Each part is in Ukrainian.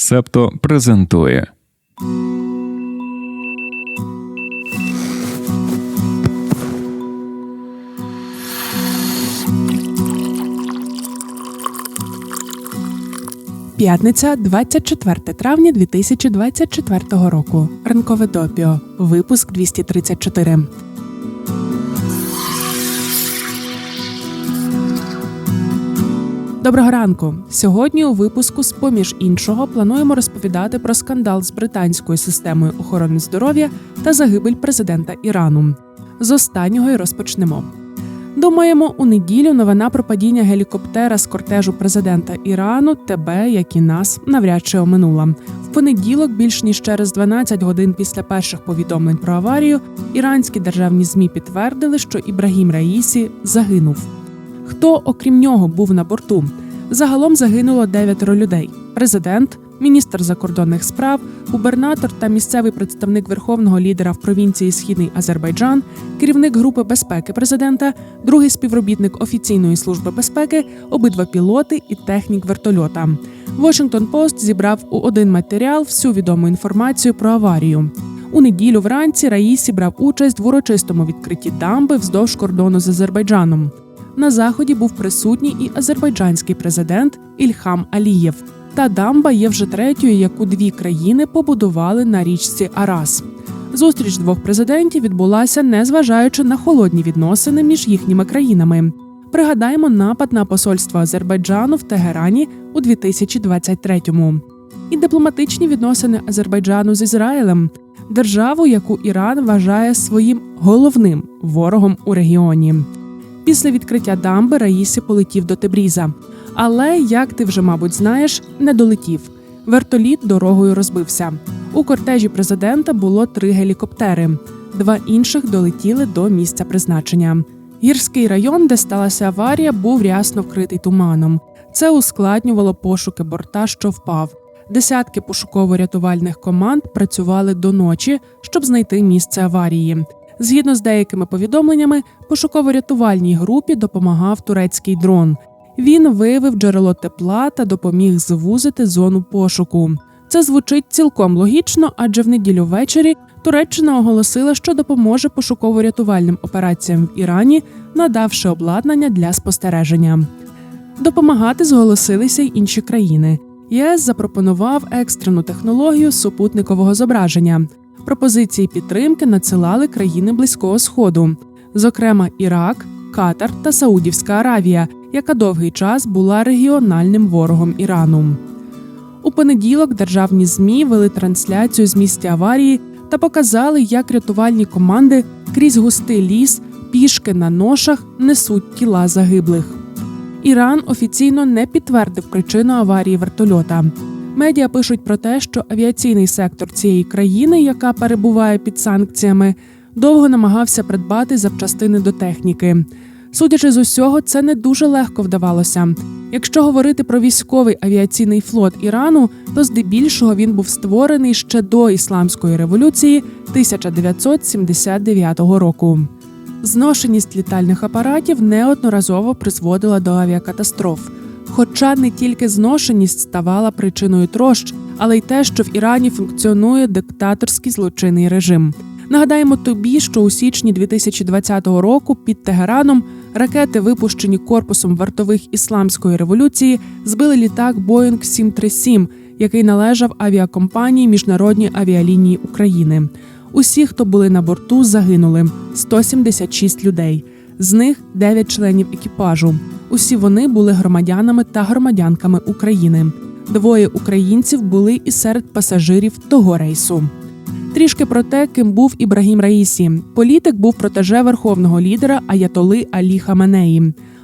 Септо презентує. П'ятниця, 24 травня 2024 року. Ранкове допіо. Випуск 234. Доброго ранку. Сьогодні у випуску, з поміж іншого, плануємо розповідати про скандал з британською системою охорони здоров'я та загибель президента Ірану. З останнього й розпочнемо. Думаємо, у неділю новина про падіння гелікоптера з кортежу президента Ірану тебе, як і нас, навряд чи оминула. В понеділок, більш ніж через 12 годин після перших повідомлень про аварію, іранські державні змі підтвердили, що Ібрагім Раїсі загинув. Хто, окрім нього, був на борту? Загалом загинуло дев'ятеро людей: президент, міністр закордонних справ, губернатор та місцевий представник верховного лідера в провінції Східний Азербайджан, керівник групи безпеки президента, другий співробітник офіційної служби безпеки, обидва пілоти і технік вертольота. Washington Post зібрав у один матеріал всю відому інформацію про аварію. У неділю вранці Раїсі брав участь в урочистому відкритті дамби вздовж кордону з Азербайджаном. На заході був присутній і азербайджанський президент Ільхам Алієв. Та дамба є вже третьою, яку дві країни побудували на річці Арас. Зустріч двох президентів відбулася, незважаючи на холодні відносини між їхніми країнами. Пригадаємо напад на посольство Азербайджану в Тегерані у 2023-му. І дипломатичні відносини Азербайджану з Ізраїлем, державу, яку Іран вважає своїм головним ворогом у регіоні. Після відкриття дамби Раїсі полетів до Тебріза. Але, як ти вже, мабуть, знаєш, не долетів. Вертоліт дорогою розбився. У кортежі президента було три гелікоптери. Два інших долетіли до місця призначення. Гірський район, де сталася аварія, був рясно вкритий туманом. Це ускладнювало пошуки борта, що впав. Десятки пошуково-рятувальних команд працювали до ночі, щоб знайти місце аварії. Згідно з деякими повідомленнями, пошуково-рятувальній групі допомагав турецький дрон. Він виявив джерело тепла та допоміг звузити зону пошуку. Це звучить цілком логічно, адже в неділю ввечері Туреччина оголосила, що допоможе пошуково-рятувальним операціям в Ірані, надавши обладнання для спостереження. Допомагати зголосилися й інші країни. ЄС запропонував екстрену технологію супутникового зображення. Пропозиції підтримки надсилали країни Близького Сходу, зокрема Ірак, Катар та Саудівська Аравія, яка довгий час була регіональним ворогом Ірану. У понеділок державні змі вели трансляцію з місця аварії та показали, як рятувальні команди крізь густий ліс, пішки на ношах несуть тіла загиблих. Іран офіційно не підтвердив причину аварії вертольота. Медіа пишуть про те, що авіаційний сектор цієї країни, яка перебуває під санкціями, довго намагався придбати запчастини до техніки. Судячи з усього, це не дуже легко вдавалося. Якщо говорити про військовий авіаційний флот Ірану, то здебільшого він був створений ще до ісламської революції 1979 року. Зношеність літальних апаратів неодноразово призводила до авіакатастроф. Хоча не тільки зношеність ставала причиною трощ, але й те, що в Ірані функціонує диктаторський злочинний режим. Нагадаємо тобі, що у січні 2020 року під Тегераном ракети, випущені корпусом вартових ісламської революції, збили літак Боїнг 737, який належав авіакомпанії Міжнародні авіалінії України. Усі, хто були на борту, загинули 176 людей. З них 9 членів екіпажу. Усі вони були громадянами та громадянками України. Двоє українців були і серед пасажирів того рейсу. Трішки про те, ким був Ібрагім Раїсі. Політик був протеже верховного лідера Аятоли Алі Хаменеї.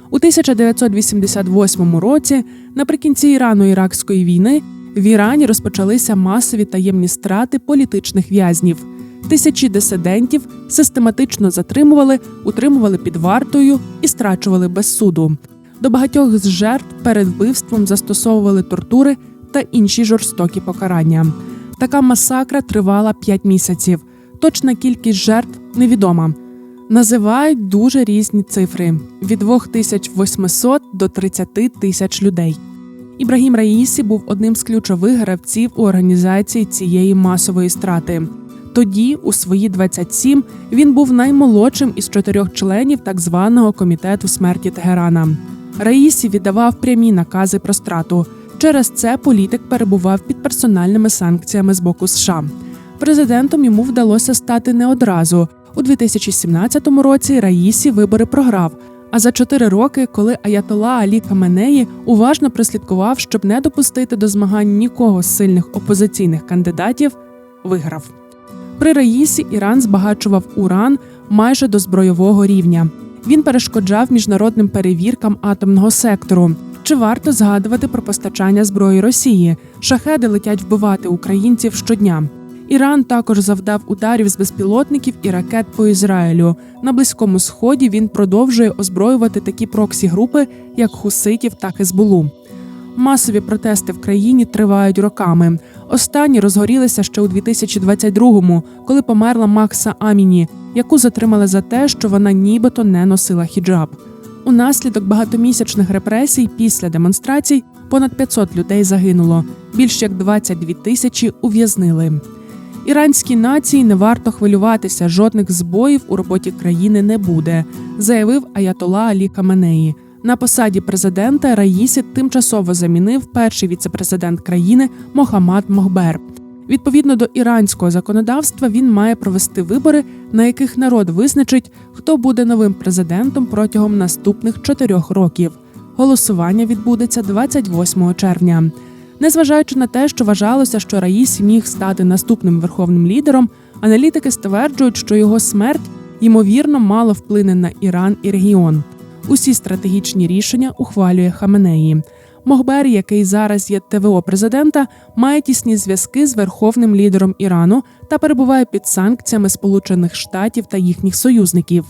У 1988 році, наприкінці Ірано-Іракської війни, в Ірані розпочалися масові таємні страти політичних в'язнів. Тисячі дисидентів систематично затримували, утримували під вартою і страчували без суду. До багатьох з жертв перед вбивством застосовували тортури та інші жорстокі покарання. Така масакра тривала 5 місяців. Точна кількість жертв невідома. Називають дуже різні цифри: від 2800 до 30 тисяч людей. Ібрагім Раїсі був одним з ключових гравців у організації цієї масової страти. Тоді, у свої 27, він був наймолодшим із чотирьох членів так званого комітету смерті Тегерана. Раїсі віддавав прямі накази про страту. Через це політик перебував під персональними санкціями з боку США. Президентом йому вдалося стати не одразу. У 2017 році Раїсі вибори програв. А за чотири роки, коли Аятола Алі Каменеї уважно прослідкував, щоб не допустити до змагань нікого з сильних опозиційних кандидатів, виграв. При Раїсі Іран збагачував уран майже до збройового рівня. Він перешкоджав міжнародним перевіркам атомного сектору. Чи варто згадувати про постачання зброї Росії? Шахеди летять вбивати українців щодня. Іран також завдав ударів з безпілотників і ракет по Ізраїлю. На близькому сході він продовжує озброювати такі проксі групи, як хуситів та Хезбулу. Масові протести в країні тривають роками. Останні розгорілися ще у 2022-му, коли померла Макса Аміні, яку затримали за те, що вона нібито не носила хіджаб. Унаслідок багатомісячних репресій після демонстрацій понад 500 людей загинуло, більш як 22 тисячі ув'язнили. Іранській нації не варто хвилюватися, жодних збоїв у роботі країни не буде, заявив Аятола Алі Каменеї. На посаді президента Раїсі тимчасово замінив перший віцепрезидент країни Мохаммад Мохбер. Відповідно до іранського законодавства, він має провести вибори, на яких народ визначить, хто буде новим президентом протягом наступних чотирьох років. Голосування відбудеться 28 червня. Незважаючи на те, що вважалося, що Раїсі міг стати наступним верховним лідером, аналітики стверджують, що його смерть ймовірно мало вплине на Іран і регіон. Усі стратегічні рішення ухвалює Хаменеї. Мохбер, який зараз є ТВО президента, має тісні зв'язки з верховним лідером Ірану та перебуває під санкціями Сполучених Штатів та їхніх союзників.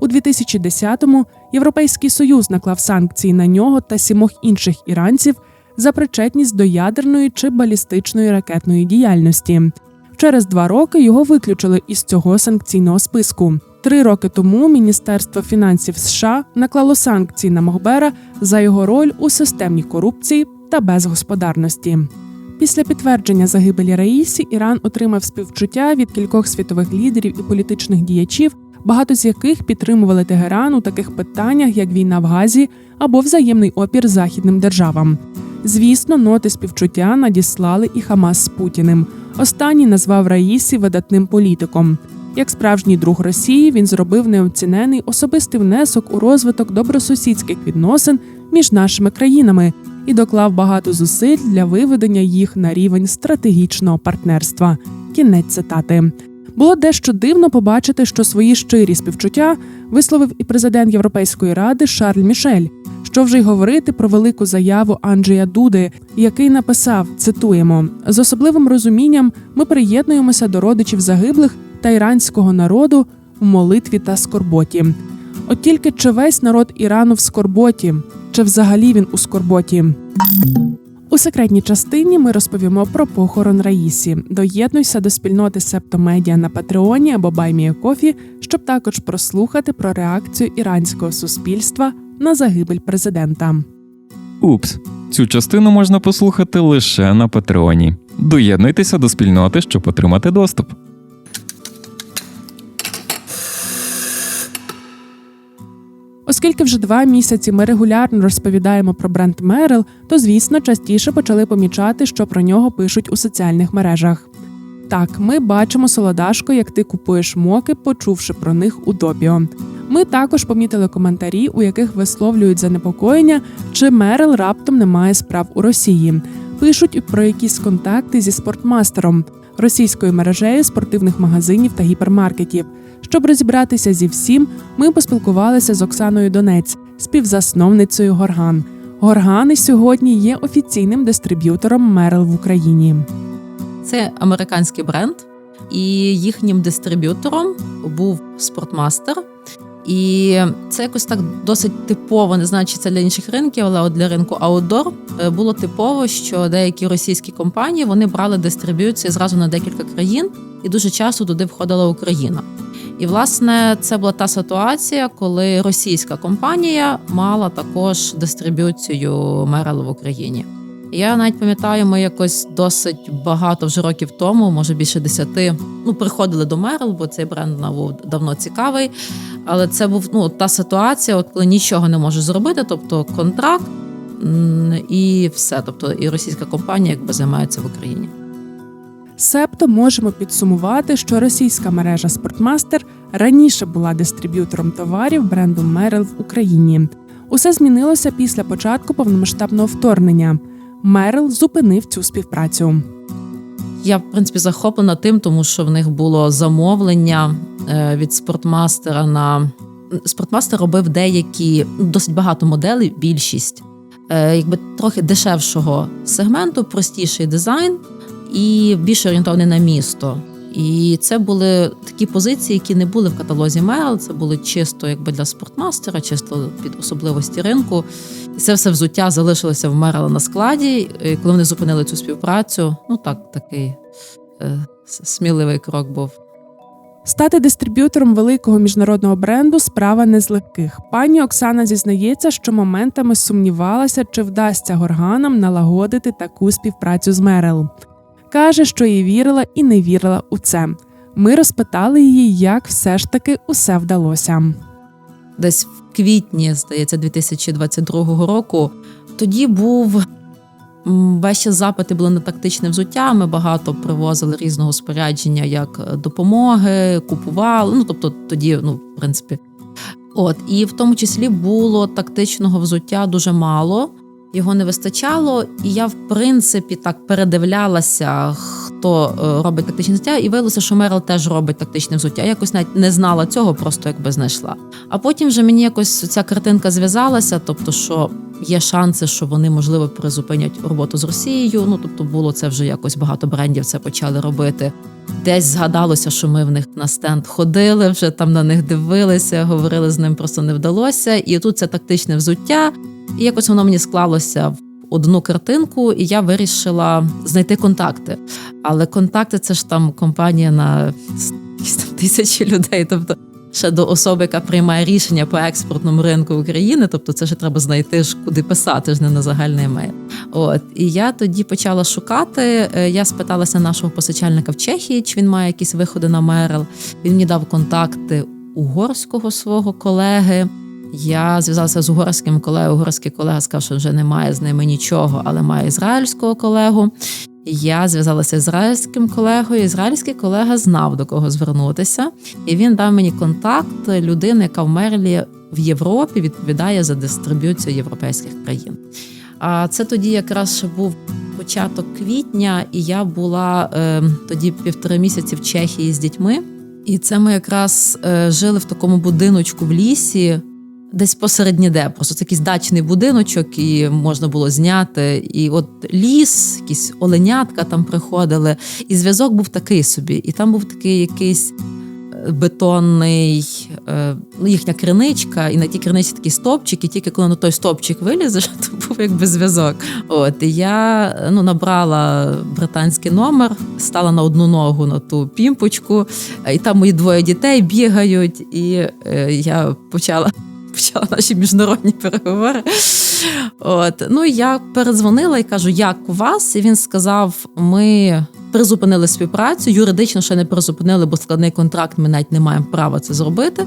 У 2010-му Європейський Союз наклав санкції на нього та сімох інших іранців за причетність до ядерної чи балістичної ракетної діяльності. Через два роки його виключили із цього санкційного списку. Три роки тому Міністерство фінансів США наклало санкції на Мохбера за його роль у системній корупції та безгосподарності. Після підтвердження загибелі Раїсі Іран отримав співчуття від кількох світових лідерів і політичних діячів, багато з яких підтримували Тегеран у таких питаннях, як війна в Газі або взаємний опір західним державам. Звісно, ноти співчуття надіслали і Хамас з Путіним. Останній назвав Раїсі видатним політиком. Як справжній друг Росії, він зробив неоцінений особистий внесок у розвиток добросусідських відносин між нашими країнами і доклав багато зусиль для виведення їх на рівень стратегічного партнерства. Кінець цитати. Було дещо дивно побачити, що свої щирі співчуття висловив і президент Європейської ради Шарль Мішель. Що вже й говорити про велику заяву Анджея Дуди, який написав: цитуємо з особливим розумінням ми приєднуємося до родичів загиблих та іранського народу в молитві та скорботі. От тільки чи весь народ Ірану в скорботі, чи взагалі він у скорботі? У секретній частині ми розповімо про похорон Раїсі. Доєднуйся до спільноти Септомедіа на Патреоні або Кофі, щоб також прослухати про реакцію іранського суспільства на загибель президента. Упс, цю частину можна послухати лише на Патреоні. Доєднуйтеся до спільноти, щоб отримати доступ. Оскільки вже два місяці ми регулярно розповідаємо про бренд Мерил, то звісно частіше почали помічати, що про нього пишуть у соціальних мережах. Так, ми бачимо солодашко, як ти купуєш моки, почувши про них у допіо. Ми також помітили коментарі, у яких висловлюють занепокоєння, чи Мерил раптом не має справ у Росії. Пишуть про якісь контакти зі спортмастером, російською мережею спортивних магазинів та гіпермаркетів. Щоб розібратися зі всім, ми поспілкувалися з Оксаною Донець, співзасновницею Горган. Горгани сьогодні є офіційним дистриб'ютором Мерл в Україні. Це американський бренд, і їхнім дистриб'ютором був спортмастер. І це якось так досить типово, не знаю, чи це для інших ринків, але от для ринку аутдор е, було типово, що деякі російські компанії вони брали дистриб'юції зразу на декілька країн, і дуже часто туди входила Україна. І власне це була та ситуація, коли російська компанія мала також дистриб'юцію Мерел в Україні. Я навіть пам'ятаю, ми якось досить багато вже років тому, може більше десяти, ну приходили до Мерл, бо цей бренд був давно цікавий. Але це був ну та ситуація, от коли нічого не можеш зробити, тобто контракт і все. Тобто, і російська компанія якби займається в Україні. Себто можемо підсумувати, що російська мережа Спортмастер раніше була дистриб'ютором товарів бренду Мерил в Україні. Усе змінилося після початку повномасштабного вторгнення. Мерил зупинив цю співпрацю. Я, в принципі, захоплена тим, тому що в них було замовлення е, від спортмастера на спортмастер робив деякі досить багато моделей, більшість, е, якби трохи дешевшого сегменту, простіший дизайн і більше орієнтований на місто. І це були такі позиції, які не були в каталозі Мерл. Це були чисто якби для спортмастера, чисто під особливості ринку. І це все взуття залишилося в Мерл на складі. І коли вони зупинили цю співпрацю, ну так, такий е, сміливий крок був. Стати дистриб'ютором великого міжнародного бренду справа не з легких. Пані Оксана зізнається, що моментами сумнівалася, чи вдасться горганам налагодити таку співпрацю з Мерил. Каже, що і вірила, і не вірила у це. Ми розпитали її, як все ж таки усе вдалося. десь в квітні, здається, 2022 року. Тоді був час запити були на тактичне взуття. Ми багато привозили різного спорядження, як е, допомоги, купували. Ну тобто, тоді, ну, в принципі, от і в тому числі було тактичного взуття дуже мало. Його не вистачало, і я, в принципі, так передивлялася, хто е, робить тактичне взуття, і виявилося, що Мерл теж робить тактичне взуття. Я якось навіть не знала цього, просто якби знайшла. А потім вже мені якось ця картинка зв'язалася, тобто, що є шанси, що вони можливо призупинять роботу з Росією. Ну тобто, було це вже якось багато брендів це почали робити. Десь згадалося, що ми в них на стенд ходили, вже там на них дивилися, говорили з ним, просто не вдалося. І тут це тактичне взуття. І якось воно мені склалося в одну картинку, і я вирішила знайти контакти. Але контакти це ж там компанія на тисячі людей. Тобто, ще до особи, яка приймає рішення по експортному ринку України, тобто це ще треба знайти ж куди писати, ж не на загальний емейл. От і я тоді почала шукати. Е, Я спиталася нашого постачальника в Чехії, чи він має якісь виходи на Мерл. Він мені дав контакти угорського свого колеги. Я зв'язалася з угорським колегою. Угорський колега сказав, що вже немає з ними нічого, але має ізраїльського колегу. Я зв'язалася з ізраїльським колегою. Ізраїльський колега знав до кого звернутися, і він дав мені контакт людини, яка в Мерлі в Європі відповідає за дистриб'юцію європейських країн. А це тоді якраз ще був початок квітня, і я була е, тоді півтори місяці в Чехії з дітьми. І це ми якраз е, жили в такому будиночку в лісі, десь посеред ніде. Просто це якийсь дачний будиночок, і можна було зняти. І от ліс, якісь оленятка там приходили. І зв'язок був такий собі. І там був такий якийсь е, бетонний, е, ну, їхня криничка, і на тій криничці такий стовпчик, і тільки коли на той стовпчик вилізеш, то був якби зв'язок. От і я ну, набрала британський номер, стала на одну ногу на ту пімпочку, е, і там мої двоє дітей бігають, і е, я почала. Почала наші міжнародні переговори. От ну я передзвонила і кажу, як у вас? І він сказав: ми призупинили співпрацю, юридично ще не призупинили, бо складний контракт. Ми навіть не маємо права це зробити.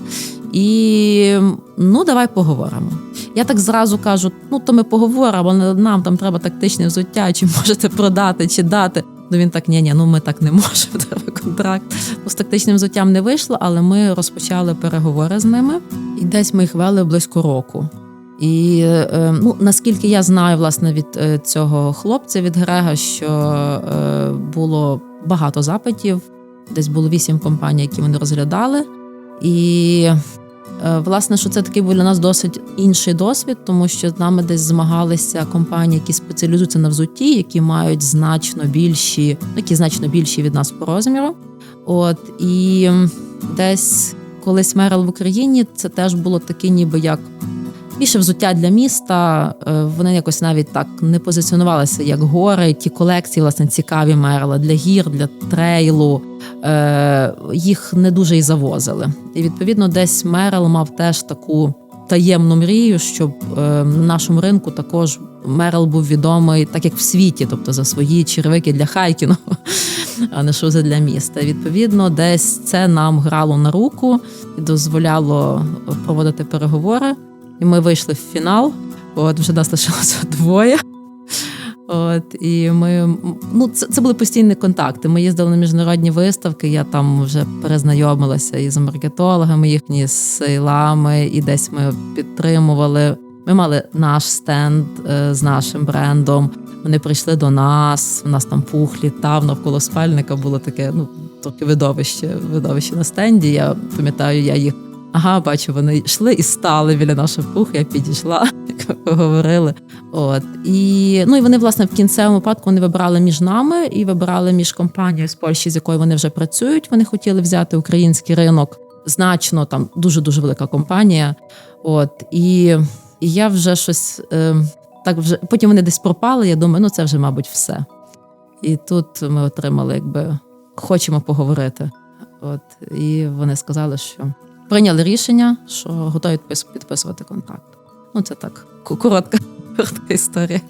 І ну давай поговоримо. Я так зразу кажу: ну то ми поговоримо, але нам там треба тактичне взуття, чи можете продати, чи дати. Ну він так, ні, ні, ну ми так не можемо. Контракт. Ну, з тактичним взуттям не вийшло, але ми розпочали переговори з ними, і десь ми їх вели близько року. І е, ну, наскільки я знаю, власне, від е, цього хлопця від Грега, що е, було багато запитів, десь було вісім компаній, які вони розглядали. І власне, що це такий був для нас досить інший досвід, тому що з нами десь змагалися компанії, які спеціалізуються на взутті, які мають значно більші, ну, які значно більші від нас по розміру. От і десь колись мерил в Україні це теж було таке, ніби як більше взуття для міста. Е, Вони якось навіть так не позиціонувалися як гори. Ті колекції, власне, цікаві мерла для гір, для трейлу. Е, Їх не дуже і завозили. І відповідно, десь Мерл мав теж таку таємну мрію, щоб е, на нашому ринку також Мерл був відомий, так як в світі, тобто за свої червики для хайкінгу, а не шузи для міста. Відповідно, десь це нам грало на руку і дозволяло проводити переговори. І ми вийшли в фінал. От вже нас лишилося двоє. От і ми ну це, це були постійні контакти. Ми їздили на міжнародні виставки. Я там вже перезнайомилася із маркетологами, їхні сейлами, і десь ми підтримували. Ми мали наш стенд е, з нашим брендом. Вони прийшли до нас. У нас там пух літав навколо спальника. Було таке, ну трохи видовище, видовище на стенді. Я пам'ятаю, я їх ага, бачу, вони йшли і стали біля нашого пуху. Я підійшла, як поговорили. От і ну і вони власне в кінцевому випадку вони вибрали між нами і вибрали між компанією з Польщі, з якою вони вже працюють. Вони хотіли взяти український ринок значно там дуже дуже велика компанія. От і, і я вже щось е, так вже потім вони десь пропали. Я думаю, ну це вже, мабуть, все. І тут ми отримали, якби хочемо поговорити. От і вони сказали, що прийняли рішення, що готові підпис- підписувати контракт. Ну це так коротка, коротка історія.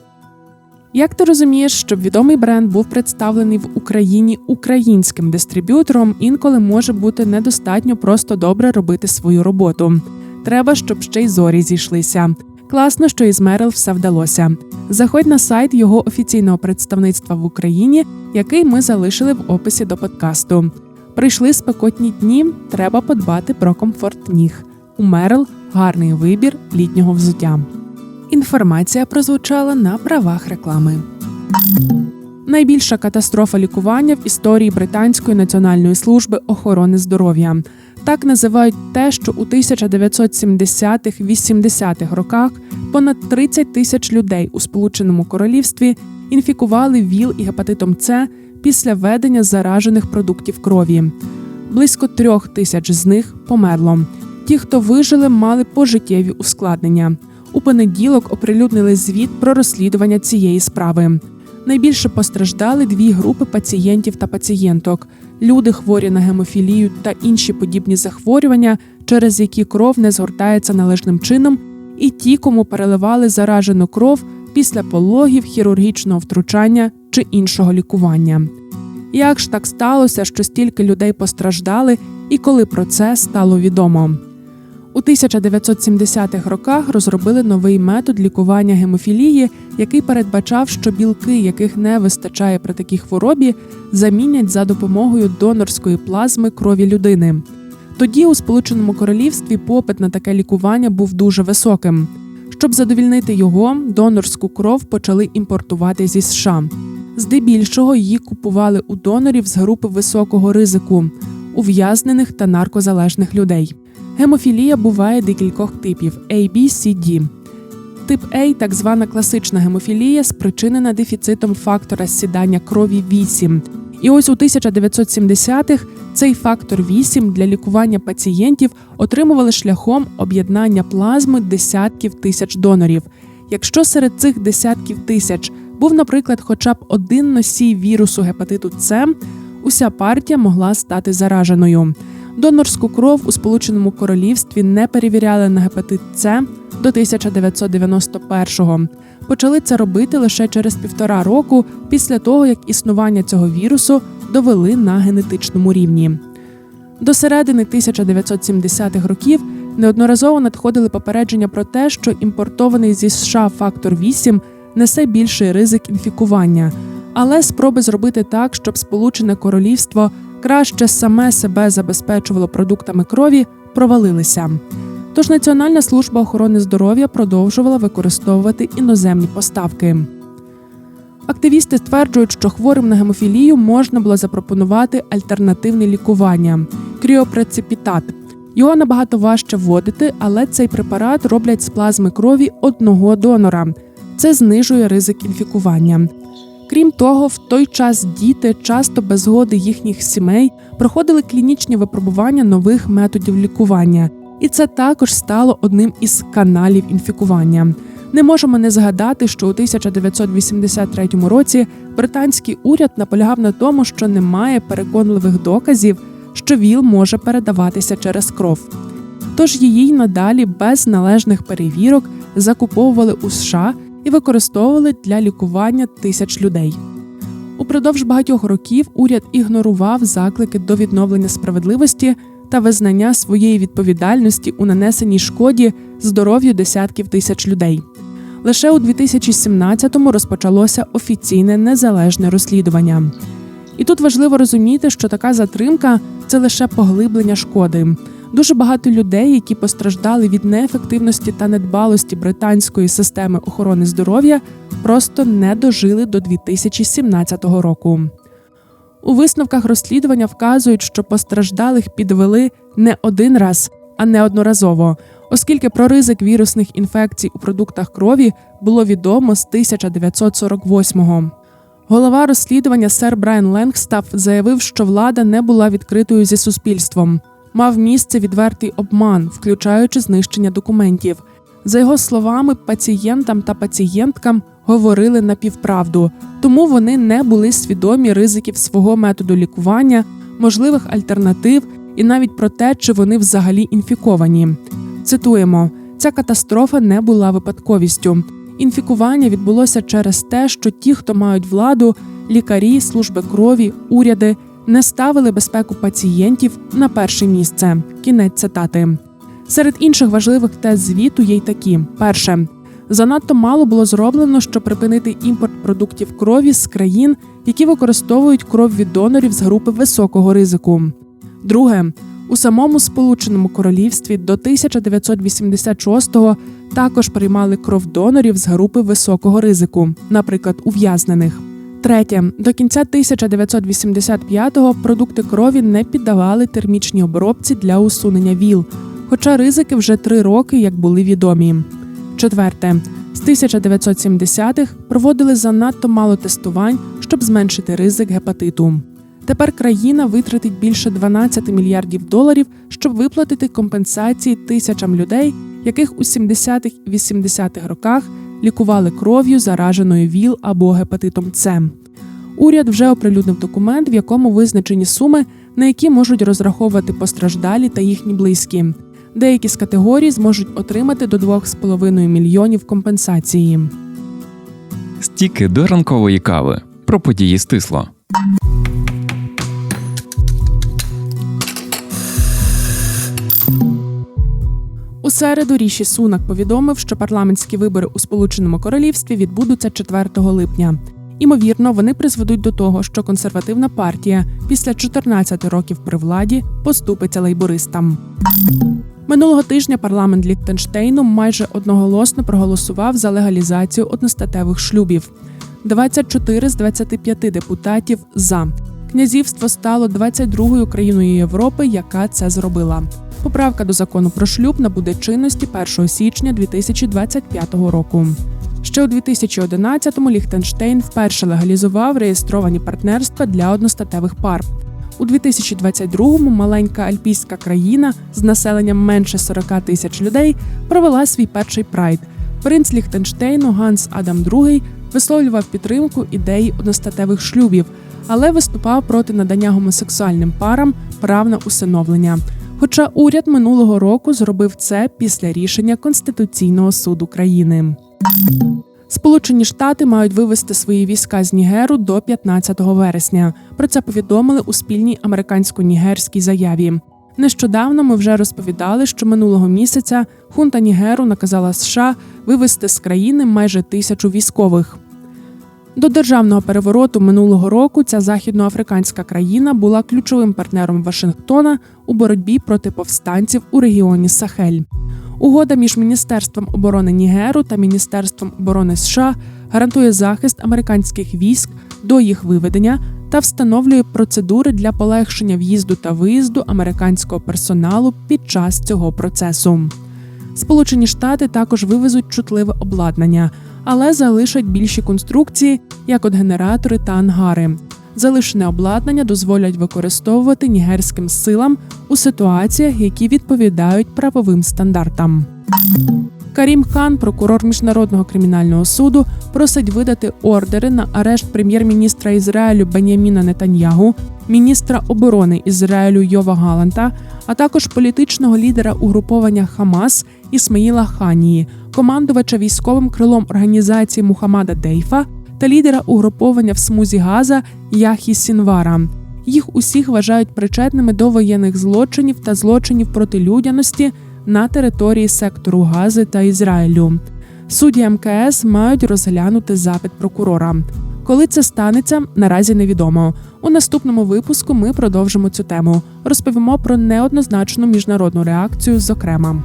Як ти розумієш, щоб відомий бренд був представлений в Україні українським дистриб'ютором, інколи може бути недостатньо просто добре робити свою роботу. Треба, щоб ще й зорі зійшлися. Класно, що із Мерил все вдалося. Заходь на сайт його офіційного представництва в Україні, який ми залишили в описі до подкасту. Прийшли спекотні дні, треба подбати про комфорт ніг. У Мерил гарний вибір літнього взуття. Інформація прозвучала на правах реклами. Найбільша катастрофа лікування в історії Британської національної служби охорони здоров'я. Так називають те, що у 1970-80-х роках понад 30 тисяч людей у Сполученому Королівстві інфікували ВІЛ і гепатитом С після введення заражених продуктів крові. Близько трьох тисяч з них померло. Ті, хто вижили, мали пожиттєві ускладнення. У понеділок оприлюднили звіт про розслідування цієї справи. Найбільше постраждали дві групи пацієнтів та пацієнток: люди, хворі на гемофілію та інші подібні захворювання, через які кров не згортається належним чином, і ті, кому переливали заражену кров після пологів, хірургічного втручання чи іншого лікування. Як ж так сталося, що стільки людей постраждали, і коли про це стало відомо? У 1970-х роках розробили новий метод лікування гемофілії, який передбачав, що білки, яких не вистачає при такій хворобі, замінять за допомогою донорської плазми крові людини. Тоді у Сполученому Королівстві попит на таке лікування був дуже високим. Щоб задовільнити його, донорську кров почали імпортувати зі США. Здебільшого її купували у донорів з групи високого ризику, ув'язнених та наркозалежних людей. Гемофілія буває декількох типів A, B, C, D. Тип А, так звана класична гемофілія, спричинена дефіцитом фактора сідання крові 8. І ось у 1970-х цей фактор 8 для лікування пацієнтів отримували шляхом об'єднання плазми десятків тисяч донорів. Якщо серед цих десятків тисяч був, наприклад, хоча б один носій вірусу гепатиту С, уся партія могла стати зараженою. Донорську кров у Сполученому Королівстві не перевіряли на гепатит С до 1991-го. Почали це робити лише через півтора року після того, як існування цього вірусу довели на генетичному рівні. До середини 1970-х років неодноразово надходили попередження про те, що імпортований зі США фактор 8 несе більший ризик інфікування, але спроби зробити так, щоб Сполучене Королівство краще саме себе забезпечувало продуктами крові, провалилися. Тож Національна служба охорони здоров'я продовжувала використовувати іноземні поставки. Активісти стверджують, що хворим на гемофілію можна було запропонувати альтернативне лікування кріопреципітат. Його набагато важче вводити, але цей препарат роблять з плазми крові одного донора. Це знижує ризик інфікування. Крім того, в той час діти, часто без згоди їхніх сімей, проходили клінічні випробування нових методів лікування, і це також стало одним із каналів інфікування. Не можемо не згадати, що у 1983 році британський уряд наполягав на тому, що немає переконливих доказів, що ВІЛ може передаватися через кров. Тож її й надалі без належних перевірок закуповували у США використовували для лікування тисяч людей. Упродовж багатьох років уряд ігнорував заклики до відновлення справедливості та визнання своєї відповідальності у нанесеній шкоді здоров'ю десятків тисяч людей. Лише у 2017-му розпочалося офіційне незалежне розслідування. І тут важливо розуміти, що така затримка це лише поглиблення шкоди. Дуже багато людей, які постраждали від неефективності та недбалості британської системи охорони здоров'я, просто не дожили до 2017 року. У висновках розслідування вказують, що постраждалих підвели не один раз, а неодноразово, оскільки про ризик вірусних інфекцій у продуктах крові було відомо з 1948-го. Голова розслідування сер Брайан Ленгстаф заявив, що влада не була відкритою зі суспільством. Мав місце відвертий обман, включаючи знищення документів. За його словами, пацієнтам та пацієнткам говорили напівправду, тому вони не були свідомі ризиків свого методу лікування, можливих альтернатив і навіть про те, чи вони взагалі інфіковані. Цитуємо: ця катастрофа не була випадковістю. Інфікування відбулося через те, що ті, хто мають владу, лікарі, служби крові, уряди, не ставили безпеку пацієнтів на перше місце. Кінець цитати. Серед інших важливих тез звіту є й такі: перше, занадто мало було зроблено, щоб припинити імпорт продуктів крові з країн, які використовують кров від донорів з групи високого ризику. Друге, у самому Сполученому Королівстві до 1986-го також приймали кров донорів з групи високого ризику, наприклад, ув'язнених. Третє, до кінця 1985-го продукти крові не піддавали термічній обробці для усунення ВІЛ, хоча ризики вже три роки як були відомі. Четверте, з 1970-х проводили занадто мало тестувань, щоб зменшити ризик гепатиту. Тепер країна витратить більше 12 мільярдів доларів, щоб виплатити компенсації тисячам людей, яких у 70-х і 80-х роках лікували кров'ю, зараженою ВІЛ або гепатитом С. Уряд вже оприлюднив документ, в якому визначені суми, на які можуть розраховувати постраждалі та їхні близькі. Деякі з категорій зможуть отримати до 2,5 мільйонів компенсації. Стіки до ранкової кави. Про події стисло. У середу Ріші Сунак повідомив, що парламентські вибори у Сполученому Королівстві відбудуться 4 липня. Імовірно, вони призведуть до того, що консервативна партія після 14 років при владі поступиться лейбористам. Минулого тижня парламент Ліхтенштейну майже одноголосно проголосував за легалізацію одностатевих шлюбів. 24 з 25 депутатів за князівство стало 22-ю країною Європи, яка це зробила. Поправка до закону про шлюб набуде чинності 1 січня 2025 року. Ще у 2011-му Ліхтенштейн вперше легалізував реєстровані партнерства для одностатевих пар. У 2022-му маленька альпійська країна з населенням менше 40 тисяч людей провела свій перший прайд. Принц Ліхтенштейну Ганс Адам II висловлював підтримку ідеї одностатевих шлюбів, але виступав проти надання гомосексуальним парам прав на усиновлення. Хоча уряд минулого року зробив це після рішення Конституційного суду країни. Сполучені Штати мають вивести свої війська з Нігеру до 15 вересня. Про це повідомили у спільній американсько-нігерській заяві. Нещодавно ми вже розповідали, що минулого місяця хунта Нігеру наказала США вивести з країни майже тисячу військових. До державного перевороту минулого року ця західноафриканська країна була ключовим партнером Вашингтона у боротьбі проти повстанців у регіоні Сахель. Угода між Міністерством оборони Нігеру та Міністерством оборони США гарантує захист американських військ до їх виведення та встановлює процедури для полегшення в'їзду та виїзду американського персоналу під час цього процесу. Сполучені Штати також вивезуть чутливе обладнання, але залишать більші конструкції, як от генератори та ангари. Залишене обладнання дозволять використовувати нігерським силам у ситуаціях, які відповідають правовим стандартам. Карім Хан, прокурор міжнародного кримінального суду, просить видати ордери на арешт прем'єр-міністра Ізраїлю Беняміна Нетаньягу, міністра оборони Ізраїлю Йова Галанта, а також політичного лідера угруповання Хамас Ісмаїла Ханії, командувача військовим крилом організації Мухаммада Дейфа та лідера угруповання в смузі Газа Яхі Сінвара. Їх усіх вважають причетними до воєнних злочинів та злочинів проти людяності на території сектору Гази та Ізраїлю. Судді МКС мають розглянути запит прокурора. Коли це станеться, наразі невідомо. У наступному випуску ми продовжимо цю тему. Розповімо про неоднозначну міжнародну реакцію, зокрема.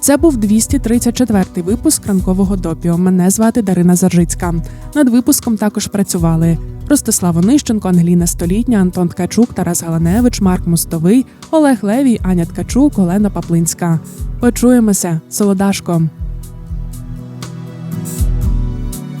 Це був 234-й випуск ранкового допіо. Мене звати Дарина Заржицька. Над випуском також працювали Ростислав Онищенко, Ангеліна Столітня, Антон Ткачук, Тарас Галаневич, Марк Мостовий, Олег Левій, Аня Ткачук, Олена Паплинська. Почуємося, солодашко.